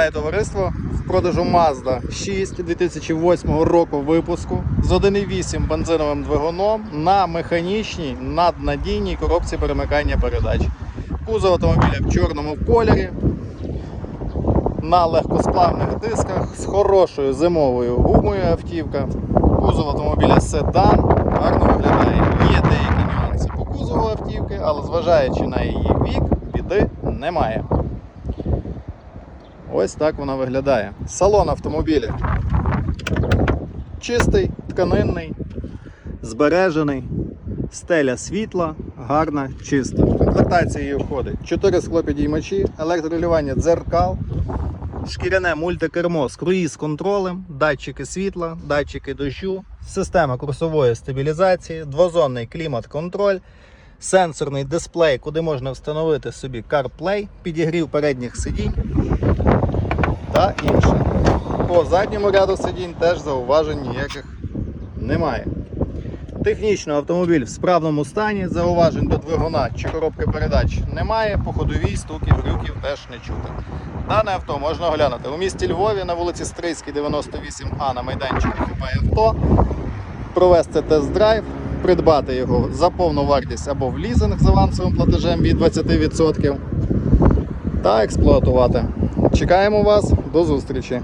Вітаю товариство! В продажу Mazda 6 2008 року випуску з 1,8 бензиновим двигуном на механічній наднадійній коробці перемикання передач. Кузов автомобіля в чорному кольорі, на легкосплавних дисках з хорошою зимовою гумою автівка. Кузов автомобіля седан гарно виглядає. Є деякі нюанси по кузову автівки, але зважаючи на її вік, біди немає. Ось так вона виглядає. Салон автомобіля. Чистий, тканинний, збережений, стеля світла, гарна, чиста. В комплектації її входить 4 склопідіймачі, електролювання дзеркал, шкіряне мультикермо з круїз-контролем, датчики світла, датчики дощу, система курсової стабілізації, двозонний клімат-контроль, сенсорний дисплей, куди можна встановити собі CarPlay, підігрів передніх сидінь та інше. По задньому ряду сидінь теж зауважень ніяких немає. Технічно автомобіль в справному стані, зауважень до двигуна чи коробки передач немає, по ходовій стуків, грюків теж не чути. Дане авто можна оглянути у місті Львові на вулиці Стрийській, 98А на майданчику ХП авто, провести тест-драйв, придбати його за повну вартість або в лізинг з авансовим платежем від 20% та експлуатувати. Чекаємо вас, до зустрічі!